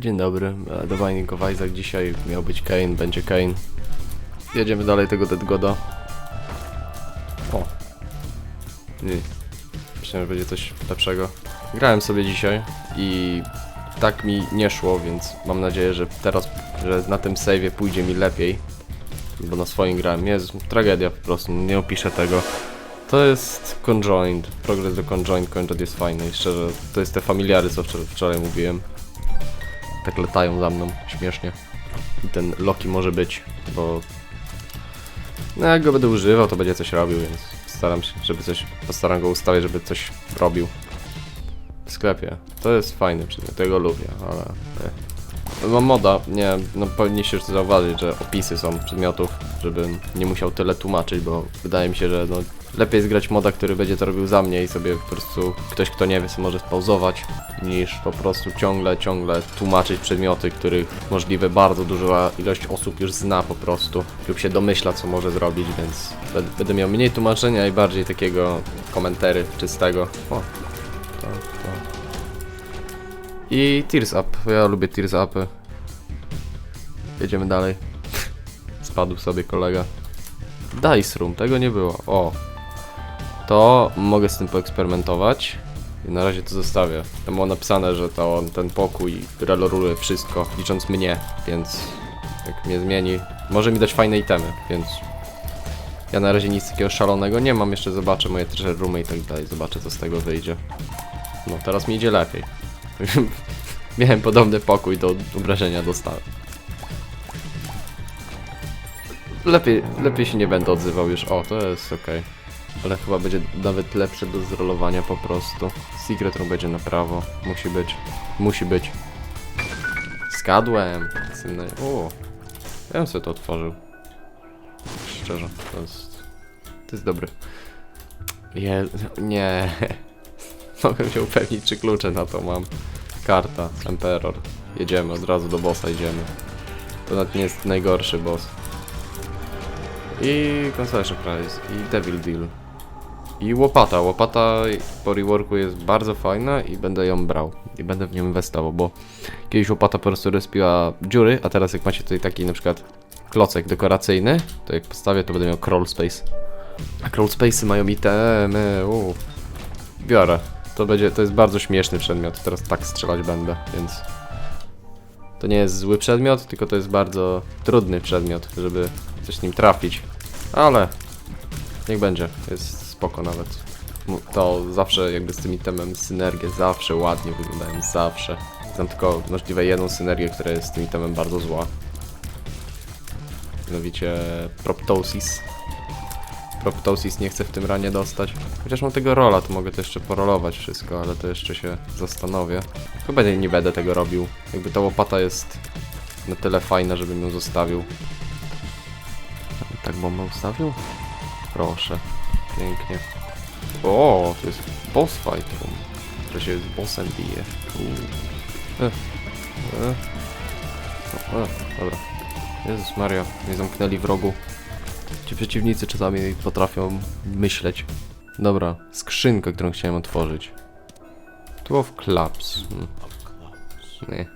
Dzień dobry, e, do Binding of Isaac dzisiaj miał być Kane, będzie Kane. Jedziemy dalej tego Dead Goda. O. Nie. Myślałem, że będzie coś lepszego. Grałem sobie dzisiaj i tak mi nie szło, więc mam nadzieję, że teraz, że na tym save'ie pójdzie mi lepiej. Bo na swoim grałem. Jest tragedia po prostu, nie opiszę tego. To jest conjoined, progres do conjoined, conjoined jest fajny i szczerze, to jest te familiary, co wczoraj mówiłem. Tak latają za mną, śmiesznie. I ten Loki może być, bo... No jak go będę używał, to będzie coś robił, więc staram się, żeby coś, postaram go ustawić, żeby coś robił. W sklepie. To jest fajny przedmiot, tego lubię, ale... Mam moda, nie, no powinniście już zauważyć, że opisy są przedmiotów, żebym nie musiał tyle tłumaczyć, bo wydaje mi się, że no, lepiej jest grać moda, który będzie to robił za mnie i sobie po prostu ktoś, kto nie wie, sobie może spauzować, niż po prostu ciągle, ciągle tłumaczyć przedmioty, których możliwe bardzo duża ilość osób już zna po prostu lub się domyśla, co może zrobić, więc będę miał mniej tłumaczenia i bardziej takiego komentary czystego. O, to, to. I Tears Up. Ja lubię Tears Upy. Jedziemy dalej. Spadł sobie kolega. Dice Room, tego nie było. O. To mogę z tym poeksperymentować. I na razie to zostawię. Tam było napisane, że to ten pokój reloruje wszystko, licząc mnie, więc jak mnie zmieni, może mi dać fajne itemy, więc ja na razie nic takiego szalonego nie mam, jeszcze zobaczę moje treasure roomy i tak dalej, zobaczę co z tego wyjdzie. No teraz mi idzie lepiej. Miałem podobny pokój do obrażenia dostałem. Lepiej, lepiej się nie będę odzywał już. O, to jest ok. Ale chyba będzie nawet lepsze do zrolowania po prostu. Secret room będzie na prawo. Musi być. Musi być. Skadłem. Symne... O. Ja bym sobie to otworzył. Szczerze, to jest... To jest dobry. Je... Nie. Mogę się upewnić, czy klucze na to mam. Karta, Emperor. Jedziemy, od razu do bossa idziemy. To nawet nie jest najgorszy boss. I Consolation Prize, i Devil Deal. I łopata. Łopata po reworku jest bardzo fajna i będę ją brał. I będę w nią inwestował, bo kiedyś łopata po prostu respiła dziury, a teraz jak macie tutaj taki na przykład klocek dekoracyjny, to jak postawię to będę miał crawl space. A crawl space'y mają itemy, uuu. Biorę. To będzie, to jest bardzo śmieszny przedmiot, teraz tak strzelać będę, więc... To nie jest zły przedmiot, tylko to jest bardzo trudny przedmiot, żeby coś nim trafić. Ale... Niech będzie, jest spoko nawet. To zawsze jakby z tym itemem synergie zawsze ładnie wyglądają, zawsze. Znam tylko możliwe jedną synergię, która jest z tym itemem bardzo zła. Mianowicie Proptosis. Proptosis nie chcę w tym ranie dostać. Chociaż mam tego rola, to mogę to jeszcze porolować wszystko, ale to jeszcze się zastanowię. Chyba nie, nie będę tego robił. Jakby ta łopata jest na tyle fajna, żebym ją zostawił. Tak bombę ustawił? Proszę. Pięknie. O, to jest boss fight room. Że się z bossem bije. E, e. O, e, dobra. Jezus Maria, mnie zamknęli w rogu. Ci przeciwnicy czasami potrafią myśleć. Dobra, skrzynkę, którą chciałem otworzyć. Tu of clubs. Hmm. Nie.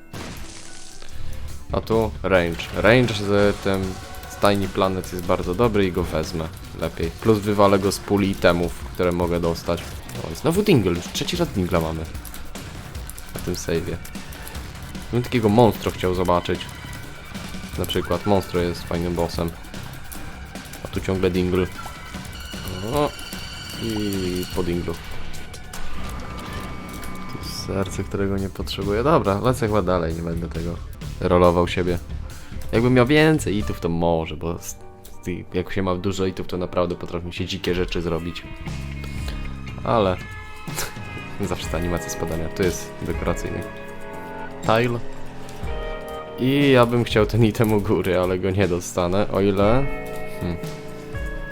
A tu range. Range z tym Tiny Planet jest bardzo dobry i go wezmę. Lepiej. Plus wywalę go z puli itemów, które mogę dostać. O, znowu dingle. Już trzeci raz dingla mamy. Na tym save'ie. Bym takiego monstro chciał zobaczyć. Na przykład. Monstro jest fajnym bossem. Tu ciągle dingle. O, I po dinglu. To serce, którego nie potrzebuję. Dobra, lecę chyba dalej, nie będę tego rolował siebie. Jakbym miał więcej itów, to może, bo jak się ma dużo itów, to naprawdę potrafią się dzikie rzeczy zrobić. Ale zawsze ta animacja spadania. Tu jest dekoracyjny. Tile. I ja bym chciał ten item u góry, ale go nie dostanę, o ile... Hmm.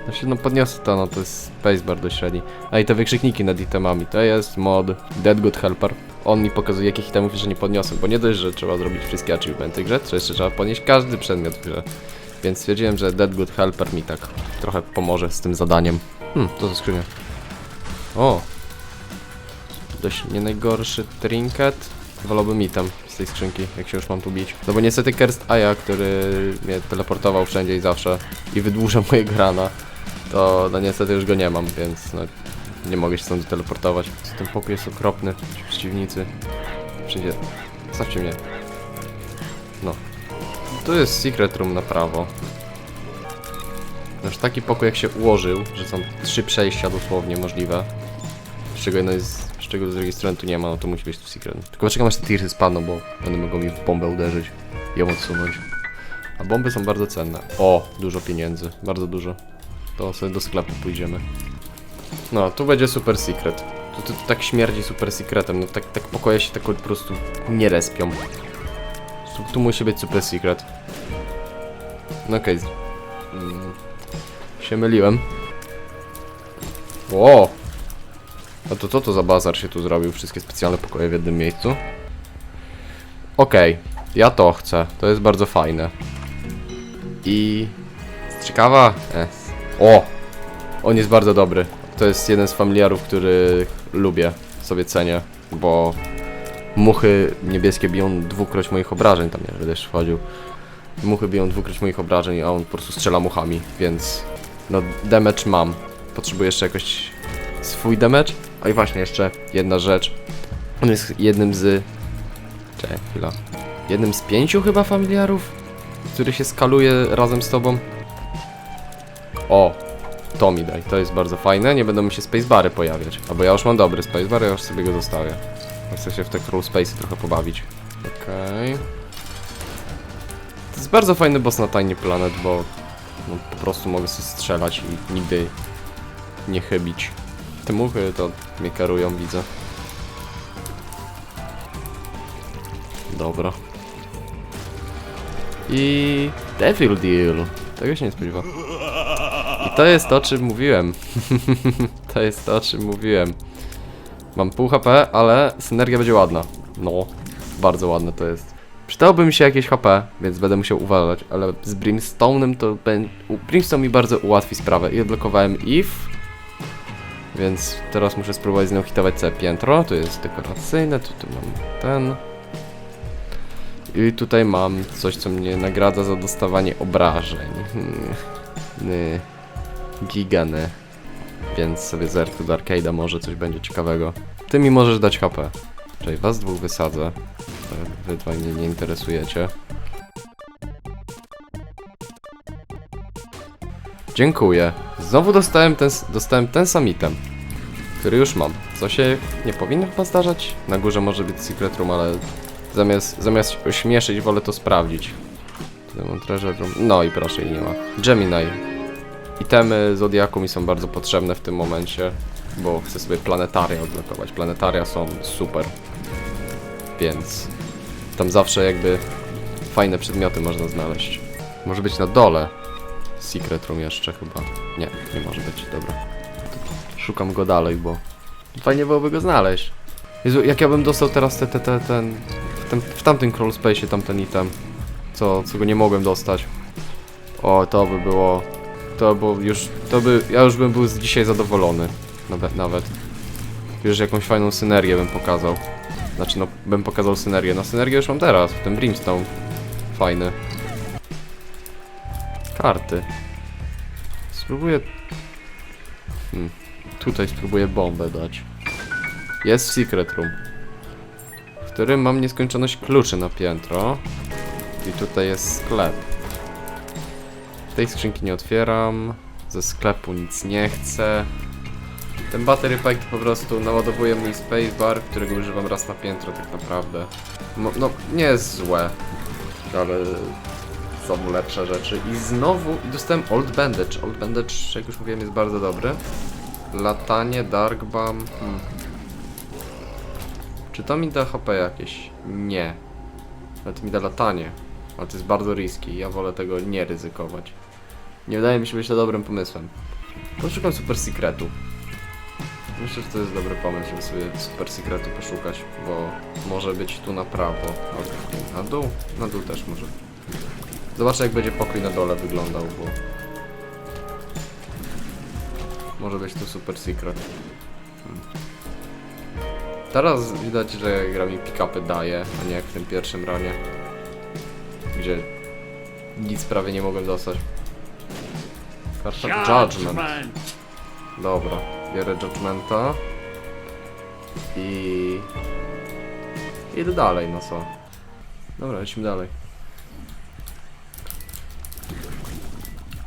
Znaczy, no podniosę to, no to jest spacebar do średni. A i te wykrzykniki nad itemami, to jest mod Dead Good Helper. On mi pokazuje, jakich itemów jeszcze nie podniosłem, bo nie dość, że trzeba zrobić wszystkie achievementy w grze, to jeszcze trzeba podnieść każdy przedmiot w grze. Więc stwierdziłem, że Dead Good Helper mi tak trochę pomoże z tym zadaniem. Hmm, to za skrzynia. O! Dość nie najgorszy trinket. Wolałbym item z tej skrzynki, jak się już mam tu bić. No bo niestety Kerst Aya, który mnie teleportował wszędzie i zawsze i wydłuża mojego rana, to no niestety już go nie mam, więc no, nie mogę się stąd teleportować. Ten pokój jest okropny, ci przeciwnicy. Wszędzie. Zostawcie mnie. No. Tu jest secret room na prawo. Nasz taki pokój jak się ułożył, że są trzy przejścia dosłownie możliwe. Z czego jedno jest, z czego z drugiej strony tu nie ma, no to musi być tu secret. Tylko czekam aż te tirsy spadną, bo będę mogą mi w bombę uderzyć ją odsunąć. A bomby są bardzo cenne. O, dużo pieniędzy, bardzo dużo. To sobie do sklepu pójdziemy. No, tu będzie super secret. Tu, tu, tu tak śmierdzi super secretem, no tak, tak pokoje się tak po prostu nie respią. Tu, tu musi być super secret. No okej. Mm, się myliłem. Ło! A to co to za bazar się tu zrobił? Wszystkie specjalne pokoje w jednym miejscu? Okej, ja to chcę. To jest bardzo fajne. I... Ciekawa? Jest. O! On jest bardzo dobry. To jest jeden z familiarów, który lubię, sobie cenię, bo muchy niebieskie biją dwukroć moich obrażeń, tam nie deszcz wchodził. Muchy biją dwukroć moich obrażeń, a on po prostu strzela muchami, więc no damage mam. Potrzebuję jeszcze jakoś swój damage. A i właśnie jeszcze jedna rzecz. On jest jednym z... Czekaj, chwila. Jednym z pięciu chyba familiarów, który się skaluje razem z tobą. O, to mi daj, to jest bardzo fajne, nie będą mi się spacebary pojawiać. Albo ja już mam dobry spacebar, ja już sobie go zostawię. Chcę się w te crawl space trochę pobawić. Okej. To jest bardzo fajny boss na Tiny Planet, bo no, po prostu mogę sobie strzelać i nigdy nie chybić. Te muchy to mnie karują, widzę. Dobra. I Devil Deal. Tego się nie spodziewa. I to jest to, o czym mówiłem. to jest to, o czym mówiłem. Mam pół HP, ale synergia będzie ładna. No, bardzo ładne to jest. Przydałoby mi się jakieś HP, więc będę musiał uważać, ale z Brimstone'em to będzie... Brimstone mi bardzo ułatwi sprawę i odblokowałem Eve. Więc teraz muszę spróbować z nią hitować całe piętro. Tu jest dekoracyjne, tu, tu mam ten. I tutaj mam coś, co mnie nagradza za dostawanie obrażeń. Hmm. Ny. Gigany. Więc sobie zerknę do arcade'a, może coś będzie ciekawego. Ty mi możesz dać HP. Czyli was dwóch wysadzę. Wy dwaj mnie nie interesujecie. Dziękuję. Znowu dostałem ten, dostałem ten sam item, który już mam. Co się nie powinno chyba zdarzać? Na górze może być secret room, ale zamiast, zamiast ośmieszyć, wolę to sprawdzić. Tutaj room. No i proszę, i nie ma. Gemini. Itemy Zodiaku mi są bardzo potrzebne w tym momencie, bo chcę sobie planetaria odblokować. Planetaria są super. Więc tam zawsze jakby fajne przedmioty można znaleźć. Może być na dole. Secret room jeszcze chyba. Nie, nie może być, dobra. Szukam go dalej, bo fajnie byłoby go znaleźć. Jezu, jak ja bym dostał teraz te, te, te, ten, w, w tamtym crawl space tamten item, co, co go nie mogłem dostać. O, to by było, to było już, to by, ja już bym był z dzisiaj zadowolony, nawet, nawet. Już jakąś fajną synergię bym pokazał. Znaczy, no, bym pokazał synergię. No, synergię już mam teraz, ten Brimstone. Fajny. Karty. Spróbuję... Hmm. Tutaj spróbuję bombę dać. Jest Secret Room. W którym mam nieskończoność kluczy na piętro. I tutaj jest sklep. Tej skrzynki nie otwieram. Ze sklepu nic nie chcę. Ten battery pack po prostu naładowuje mój spacebar, którego używam raz na piętro tak naprawdę. Mo- no, nie jest złe, ale są lepsze rzeczy. I znowu i dostałem Old Bandage. Old Bandage, jak już mówiłem, jest bardzo dobry. Latanie, Dark Bomb. Hmm. Czy to mi da HP jakieś? Nie. Ale to mi da latanie. Ale to jest bardzo risky. Ja wolę tego nie ryzykować. Nie wydaje mi się być to dobrym pomysłem. Poszukam super secretu. Myślę, że to jest dobry pomysł, żeby sobie super secretu poszukać, bo może być tu na prawo. Okej, Na dół? Na dół też może. Zobaczę jak będzie pokój na dole wyglądał, bo... Może być tu super secret. Hmm. Teraz widać, że gra mi pick-upy daje, a nie jak w tym pierwszym ranie. Gdzie nic prawie nie mogłem dostać. Karta Judgment. Dobra, biorę Judgmenta. I... Idę dalej, no co. Dobra, lecimy dalej.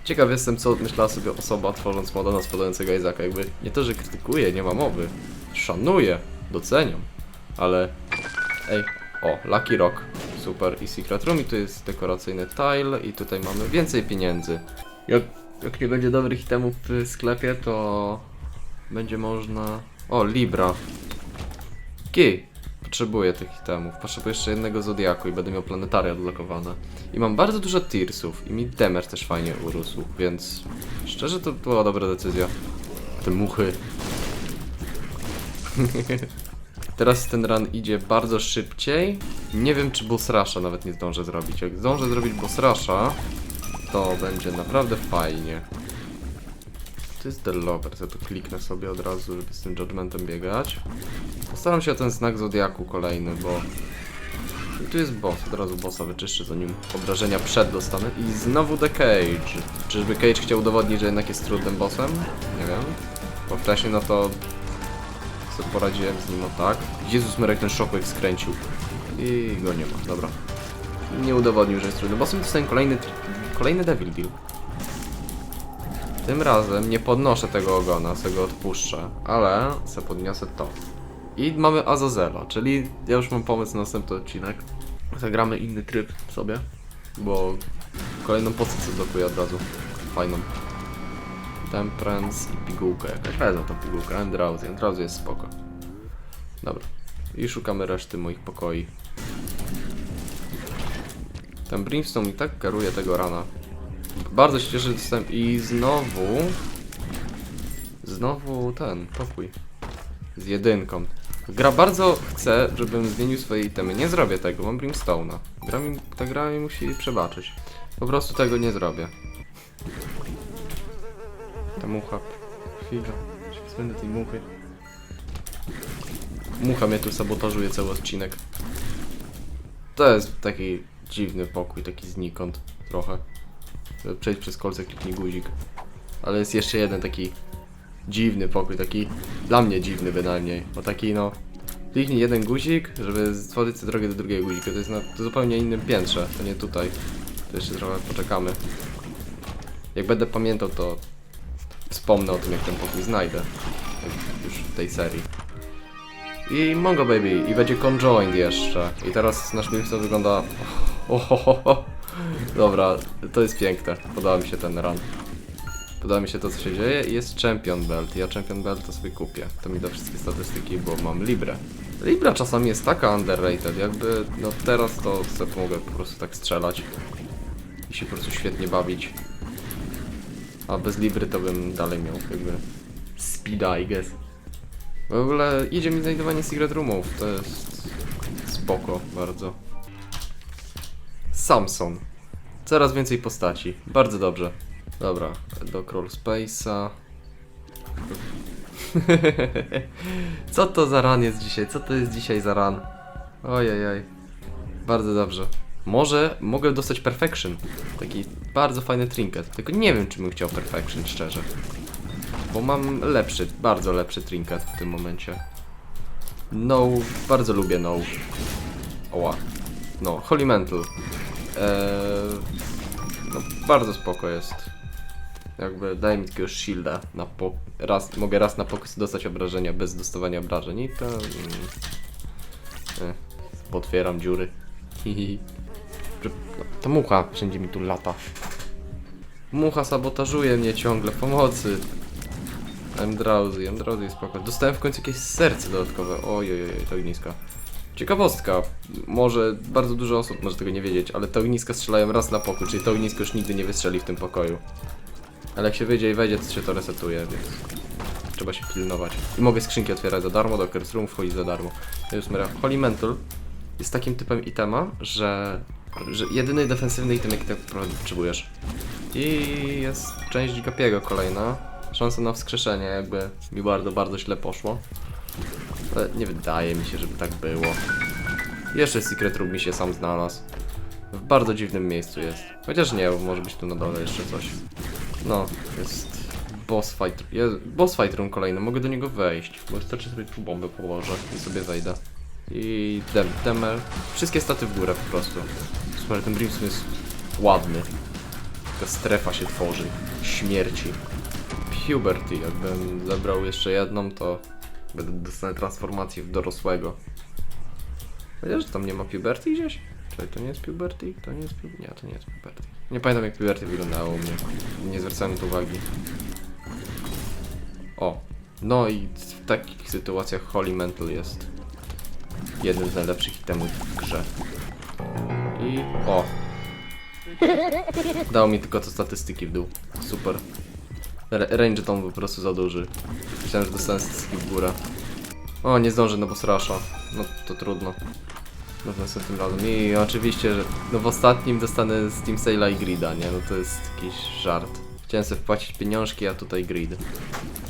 Ciekaw jestem, co myślała sobie osoba tworząc moda na spadającego Izaka. Jakby nie to, że krytykuje, nie ma mowy. Szanuję, doceniam. Ale... Ej, o, Lucky Rock. Super. I Secret Room i tu jest dekoracyjny tile i tutaj mamy więcej pieniędzy. Jak, jak nie będzie dobrych itemów w sklepie, to będzie można... O, Libra. Ki. Potrzebuję tych itemów. Potrzebuję jeszcze jednego Zodiaku i będę miał planetaria odblokowane. I mam bardzo dużo Tearsów i mi damage też fajnie urósł, więc szczerze to była dobra decyzja. Te muchy. Teraz ten run idzie bardzo szybciej. Nie wiem, czy boss rusha nawet nie zdążę zrobić. Jak zdążę zrobić boss rusha, to będzie naprawdę fajnie. To jest developer, ja to kliknę sobie od razu, żeby z tym judgmentem biegać. Postaram się o ten znak zodiaku kolejny, bo... I tu jest boss, od razu bossa wyczyszczę, zanim obrażenia przed dostanę. I znowu The Cage. Czyżby Cage chciał udowodnić, że jednak jest trudnym bossem? Nie wiem. Bo wcześniej no to... sobie poradziłem z nim, no tak. Jezus Marek ten shockwave skręcił. I go nie ma, dobra. Nie udowodnił, że jest trudnym bossem, dostałem kolejny, kolejny Devil Deal. Tym razem nie podnoszę tego ogona, sobie go odpuszczę, ale se podniosę to. I mamy Azazela, czyli ja już mam pomysł na następny odcinek. Zagramy inny tryb sobie, bo kolejną pozycję blokuję od razu. Fajną. Temperance i pigułkę jakaś. Wezmę tą pigułkę, Andrauzy. Andrauzy jest spoko. Dobra. I szukamy reszty moich pokoi. Ten Brimstone i tak karuje tego rana. Bardzo się cieszę, że dostałem i znowu... Znowu ten, pokój. Z jedynką. Gra bardzo chce, żebym zmienił swoje itemy. Nie zrobię tego, mam Brimstone'a. Gra mi, ta gra mi musi przebaczyć. Po prostu tego nie zrobię. Ta mucha. Chwila. Się Spędzę tej muchy. Mucha mnie tu sabotażuje cały odcinek. To jest taki dziwny pokój, taki znikąd trochę. Przejść przez kolce kliknij guzik. Ale jest jeszcze jeden taki dziwny pokój, taki dla mnie dziwny bynajmniej. Bo taki no. Kliknij jeden guzik, żeby stworzyć sobie drogę do drugiego guzika. To jest na to zupełnie innym piętrze, to nie tutaj. To jeszcze trochę poczekamy. Jak będę pamiętał, to wspomnę o tym, jak ten pokój znajdę. Już w tej serii. I Mongo Baby, i będzie conjoined jeszcze. I teraz nasz Brimstone wygląda... Ohohoho. Dobra, to jest piękne. Podoba mi się ten run. Podoba mi się to, co się dzieje i jest Champion Belt. Ja Champion Belt to sobie kupię. To mi da wszystkie statystyki, bo mam Libre. Libra czasami jest taka underrated, jakby no teraz to sobie mogę po prostu tak strzelać i się po prostu świetnie bawić. A bez Libry to bym dalej miał jakby speeda, I guess. W ogóle idzie mi znajdowanie secret roomów, to jest spoko bardzo. Samson. Coraz więcej postaci. Bardzo dobrze. Dobra, do Crawl Space'a. Co to za ran jest dzisiaj? Co to jest dzisiaj za ran? Ojej. Bardzo dobrze. Może mogę dostać Perfection. Taki bardzo fajny trinket. Tylko nie wiem, czy bym chciał Perfection, szczerze. Bo mam lepszy, bardzo lepszy trinket w tym momencie. No, bardzo lubię no. Oła. No, Holy. Eee, no, bardzo spoko jest. Jakby daje mi takiego shielda na po... raz, mogę raz na pokój dostać obrażenia bez dostawania obrażeń i to... Mm, eh, potwieram dziury. Hihi. No, Ta mucha wszędzie mi tu lata. Mucha sabotażuje mnie ciągle, pomocy. I'm drowsy, I'm drowsy spoko. Dostałem w końcu jakieś serce dodatkowe. Ojej, to ogniska. Ciekawostka, może bardzo dużo osób może tego nie wiedzieć, ale te ogniska strzelają raz na pokój, czyli to ognisko już nigdy nie wystrzeli w tym pokoju. Ale jak się wyjdzie i wejdzie, to się to resetuje, więc trzeba się pilnować. I mogę skrzynki otwierać za darmo, do Curse Room wchodzić za darmo. Jezus Maria, Holy Mantle jest takim typem itema, że, że jedyny defensywny item, jaki tak naprawdę potrzebujesz. I jest część Gapiego kolejna. Szansa na wskrzeszenie, jakby mi bardzo, bardzo źle poszło. Ale nie wydaje mi się, żeby tak było. Jeszcze Secret Room mi się sam znalazł. W bardzo dziwnym miejscu jest. Chociaż nie, może być tu na dole jeszcze coś. No, jest boss fight. Jest boss fight room kolejny, mogę do niego wejść. Wystarczy sobie tu bombę położę i sobie wejdę. I dem, demer. Wszystkie staty w górę po prostu. Super, ten Brimstone jest ładny. Ta strefa się tworzy. Śmierci. Puberty, jakbym zabrał jeszcze jedną, to będę dostanę transformację w dorosłego. Chociaż tam nie ma puberty gdzieś? Czekaj, to nie jest puberty? To nie jest puberty? Nie, to nie jest puberty. Nie pamiętam jak puberty wyglądało u mnie. Nie zwracałem na to uwagi. O, no i w takich sytuacjach Holy Mental jest jednym z najlepszych itemów w grze. I o! Dał mi tylko co statystyki w dół. Super. Range tam był po prostu za duży. Myślałem, że dostanę statystyki w górę. O, nie zdążę na boss rusha. No to trudno. No w następnym razem. I oczywiście, że no w ostatnim dostanę Steam Sale'a i Grida, nie? No to jest jakiś żart. Chciałem sobie wpłacić pieniążki, a tutaj grid.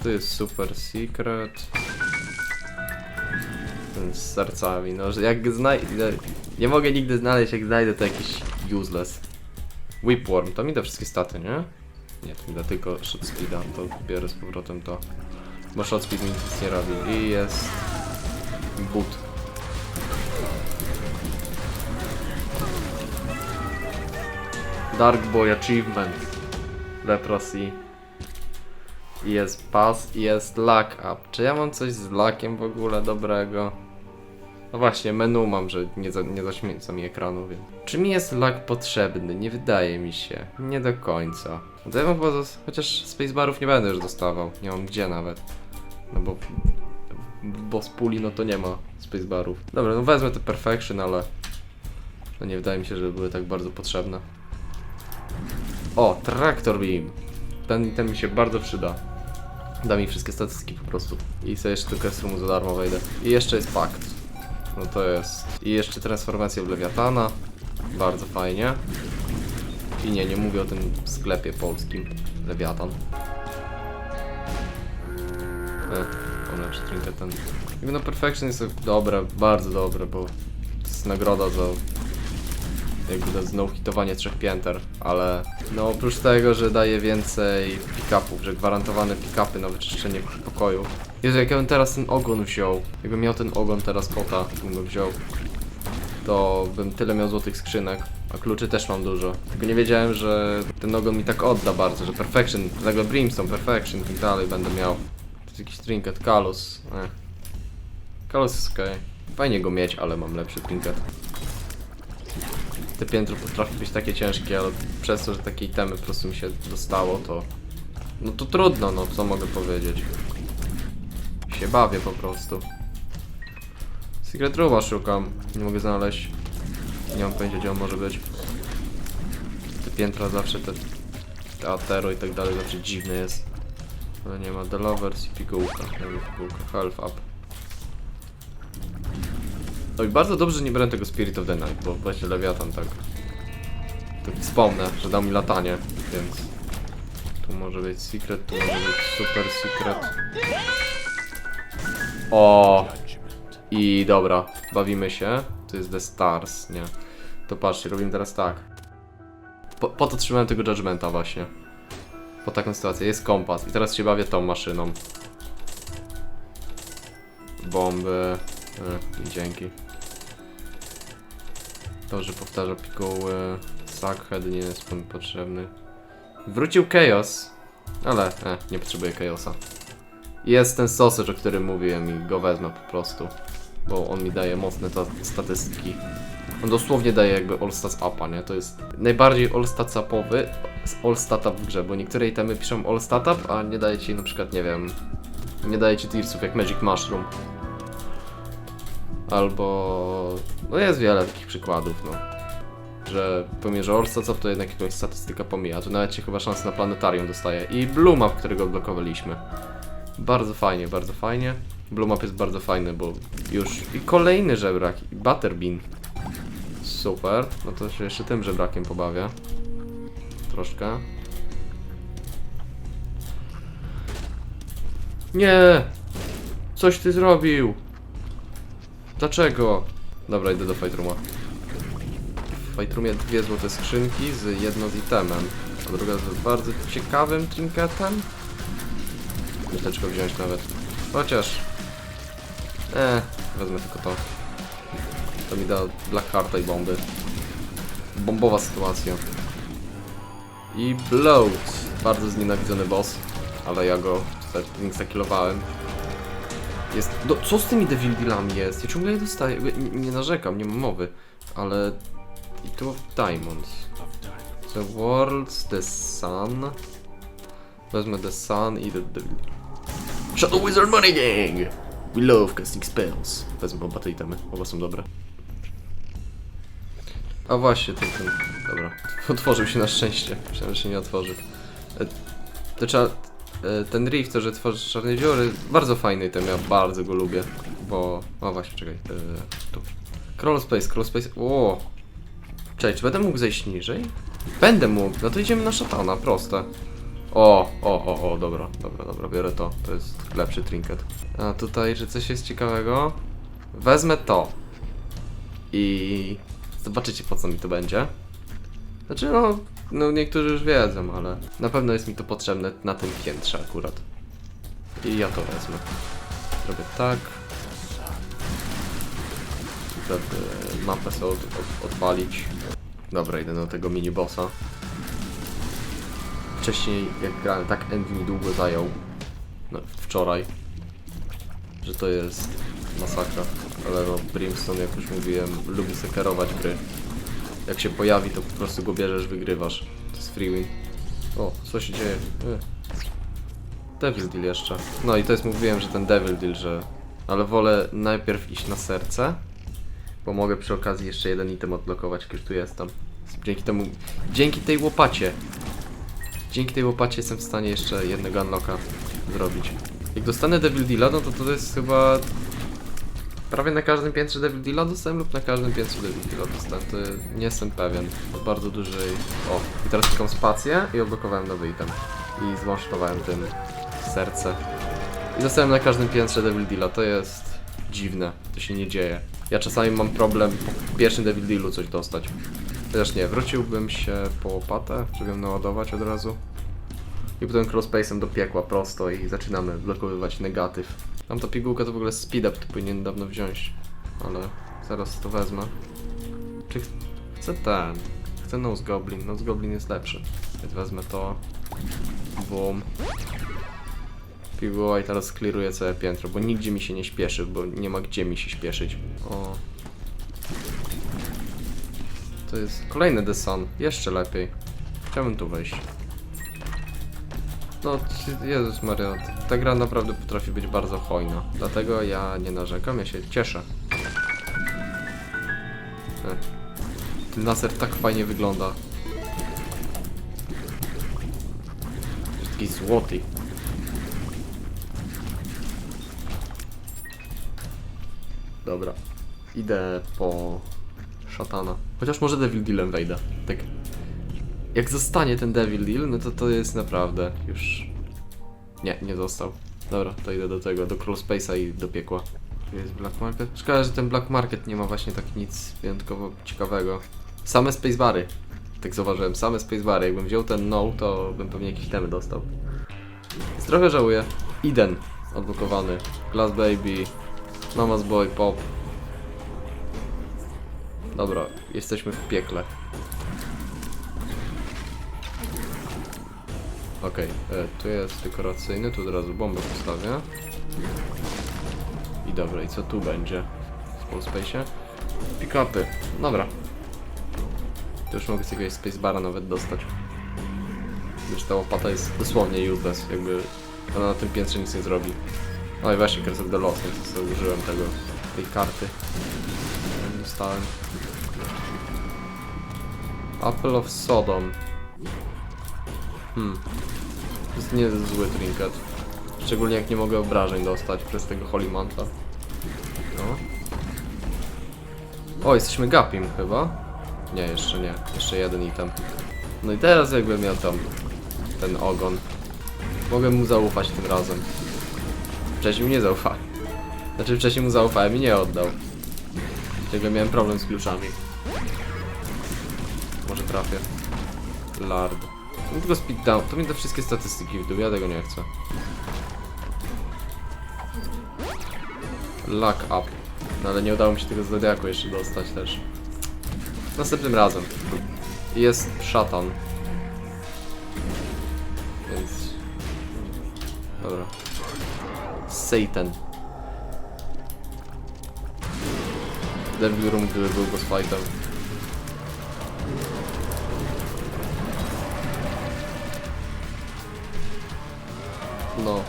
Tu jest super secret. Ten z sercami, no że jak znajdę... Nie mogę nigdy znaleźć, jak znajdę to jakiś useless. Whipworm, to mi da wszystkie staty, nie? Nie, tylko shot to biorę z powrotem to. Bo shot speed mi nic nie robi. I jest... Boot. Dark Boy Achievement. Leprosy. Jest pass i jest luck up. Czy ja mam coś z luckiem w ogóle dobrego? No właśnie, menu mam, że nie, za, nie zaśmieca mi ekranu, więc... Czy mi jest luck potrzebny? Nie wydaje mi się. Nie do końca. Bym chyba chociaż spacebarów nie będę już dostawał. Nie mam gdzie nawet. No bo... Bo z puli no to nie ma spacebarów. Dobra, no wezmę te perfection, ale... No nie wydaje mi się, żeby były tak bardzo potrzebne. O, Tractor Beam. Ten, ten mi się bardzo przyda. Da mi wszystkie statystyki po prostu. I sobie jeszcze tylko z za darmo wejdę. I jeszcze jest pakt. No to jest. I jeszcze transformacja w Lewiatana. Bardzo fajnie. I nie, nie mówię o tym sklepie polskim. Lewiatan. E, on lepszy trinket ten. Jakby no Perfection jest dobre, bardzo dobre, bo to jest nagroda za jakby to znowu trzech pięter, ale no oprócz tego, że daje więcej pick-upów, że gwarantowane pick-upy na wyczyszczenie pokoju. Jezu, jak ja bym teraz ten ogon wziął, jakbym miał ten ogon teraz kota, bym go wziął, to bym tyle miał złotych skrzynek, a kluczy też mam dużo. Tylko nie wiedziałem, że ten ogon mi tak odda bardzo, że Perfection, nagle Brimstone, Perfection i tak dalej będę miał. To jest jakiś trinket, Kalus, eh. Kalus jest okej. Fajnie go mieć, ale mam lepszy trinket te piętro potrafi być takie ciężkie, ale przez to, że takie itemy po prostu mi się dostało, to... No to trudno, no co mogę powiedzieć. Się bawię po prostu. Secret Rooma szukam, nie mogę znaleźć. Nie mam pojęcia gdzie on może być. Te piętra zawsze, te, te Atero i tak dalej zawsze dziwne jest. Ale nie ma The Lovers i pigułka. Pigułka. Health up. No i bardzo dobrze, że nie brałem tego Spirit of the Night, bo właśnie Lewiatan tak... Tak wspomnę, że dał mi latanie, więc... Tu może być secret, tu może być super secret. O! I dobra, bawimy się. To jest The Stars, nie. To patrzcie, robimy teraz tak. Po, po to trzymałem tego Judgmenta właśnie. Po taką sytuację. Jest kompas i teraz się bawię tą maszyną. Bomby. E, dzięki. To, że powtarza pikoły. Sackhead nie jest potrzebny. Wrócił Chaos. Ale, e, nie potrzebuję Chaosa. Jest ten sausage, o którym mówiłem i go wezmę po prostu. Bo on mi daje mocne ta statystyki. On dosłownie daje jakby all upa, nie? To jest najbardziej all stats upowy all stat up w grze, bo niektóre itemy piszą all up, a nie daje ci na przykład, nie wiem, nie daje ci tearsów jak Magic Mushroom. Albo... No jest wiele takich przykładów, no. Że pomimo, że All Up to jednak jakąś statystyka pomija. Tu nawet się chyba szans na planetarium dostaje. I Blue Map, którego odblokowaliśmy. Bardzo fajnie, bardzo fajnie. Blue Map jest bardzo fajny, bo już... I kolejny żebrak, Butterbean. Super, no to się jeszcze tym żebrakiem pobawię. Troszkę. Nie! Coś ty zrobił! Dlaczego? Dobra, idę do Fight Rooma. W Fight Roomie dwie złote skrzynki z jedną z itemem, a druga z bardzo ciekawym trinketem. Miasteczko wziąć nawet. Chociaż... Eh, wezmę tylko to. To mi da Black Hearta i bomby. Bombowa sytuacja. I Bloat. Bardzo znienawidzony boss, ale ja go zakilowałem. Jest. No, co z tymi Devil Dealami jest? Ja ciągle je dostaję. Nie, nie narzekam, nie mam mowy, ale. I tu of Diamonds. The Worlds, The Sun. Wezmę The Sun i The Devil Shadow Wizard Money Gang! We love casting spells. Wezmę oba te itemy, oba są dobre. A właśnie, ten, ten. Dobra. Otworzył się na szczęście. Myślałem, że się nie otworzy. E, to trzeba. E, ten Rift, to że tworzy czarne dziury, bardzo fajny ten, ja bardzo go lubię. Bo. O właśnie, czekaj. E, tu. Crawl Space, Crawl Space. O! Cześć, czy będę mógł zejść niżej? Będę mógł, no to idziemy na szatana, proste. O, o, o, o, dobra, dobra, dobra, biorę to. To jest lepszy trinket. A tutaj, czy coś jest ciekawego? Wezmę to. I zobaczycie po co mi to będzie. Znaczy no, no niektórzy już wiedzą, ale na pewno jest mi to potrzebne na tym piętrze akurat. I ja to wezmę. Zrobię tak. Wtedy mapę sobie od, od, odpalić. Dobra, idę do tego mini bossa. Wcześniej jak grałem, tak end mi długo zajął. No, wczoraj. Że to jest masakra. Ale no, Brimstone, jak już mówiłem, lubi sekerować gry. Jak się pojawi, to po prostu go bierzesz, wygrywasz. To jest free win. O, co się dzieje? E. Devil Deal jeszcze. No i to jest, mówiłem, że ten Devil Deal, że... Ale wolę najpierw iść na serce, bo mogę przy okazji jeszcze jeden item odblokować, jak już tu jestem. Dzięki temu... Dzięki tej łopacie! Dzięki tej łopacie jestem w stanie jeszcze jednego unlocka zrobić. Jak dostanę Devil Deala, no to to jest chyba... Prawie na każdym piętrze Devil Deala dostałem lub na każdym piętrze Devil Deala dostałem. To nie jestem pewien. To bardzo dużej... O, i teraz klikam spację i odblokowałem nowy item. I zmasztowałem tym serce. I dostałem na każdym piętrze Devil Deala. To jest dziwne. To się nie dzieje. Ja czasami mam problem po pierwszym Devil Dealu coś dostać. Chociaż nie, wróciłbym się po łopatę, żeby ją naładować od razu. I potem crosspacem do piekła prosto i zaczynamy blokowywać negatyw. Tam ta pigułka to w ogóle speed up, to powinien dawno wziąć. Ale zaraz to wezmę. Czy ch chcę ten? Chcę Nose Goblin. Nose Goblin jest lepszy. Więc wezmę to. Boom. Piguła i teraz clearuję całe piętro, bo nigdzie mi się nie śpieszy, bo nie ma gdzie mi się śpieszyć. O. To jest kolejny The Sun. Jeszcze lepiej. Chciałbym tu wejść. No, Jezus Maria, ta gra naprawdę potrafi być bardzo hojna. Dlatego ja nie narzekam, ja się cieszę. Ten laser tak fajnie wygląda. Jest taki złoty. Dobra. Idę po szatana. Chociaż może Devil Dealem wejdę. Tak. Jak zostanie ten Devil Deal, no to to jest naprawdę już... Nie, nie został. Dobra, to idę do tego, do Crawl Space'a i do piekła. Tu jest Black Market. Szkoda, że ten Black Market nie ma właśnie tak nic wyjątkowo ciekawego. Same spacebary. Tak zauważyłem, same spacebary. Jakbym wziął ten no, to bym pewnie jakieś temy dostał. Więc żałuję. Eden odblokowany. Glass Baby. Mama's Boy, Pop. Dobra, jesteśmy w piekle. Okej, e, tu jest dekoracyjny, tu od razu bombę postawię. I dobra, i co tu będzie? W Polspace'ie? Pick-upy. Dobra. To już mogę z jakiegoś spacebara nawet dostać. Gdyż ta łopata jest dosłownie useless, jakby ona na tym piętrze nic nie zrobi. No i właśnie, Curse of the Lost, więc użyłem tego, tej karty. Dostałem. Apple of Sodom. Hmm. To jest niezły trinket. Szczególnie jak nie mogę obrażeń dostać przez tego Holy Manta. No. O, jesteśmy Gapim chyba? Nie, jeszcze nie. Jeszcze jeden item. No i teraz jakbym miał tam ten ogon. Mogę mu zaufać tym razem. Wcześniej mu nie zaufałem. Znaczy wcześniej mu zaufałem i nie oddał. Tego miałem problem z kluczami. Trafię. Lard. No tylko speed down. To mi te wszystkie statystyki w ja tego nie chcę. Luck up. No ale nie udało mi się tego zodiaku jeszcze dostać też. Następnym razem. Jest szatan. Więc... Dobra. Satan. Devil Room, gdyby był boss fightem. No.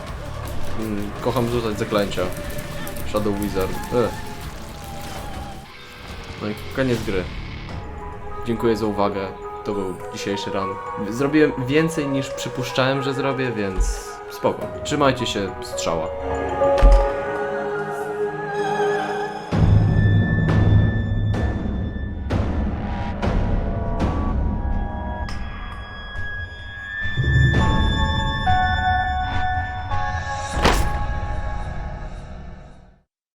Mm, kocham rzucać zaklęcia. Shadow Wizard. Ech. No i koniec gry. Dziękuję za uwagę. To był dzisiejszy run. Zrobiłem więcej niż przypuszczałem, że zrobię, więc spoko. Trzymajcie się, strzała.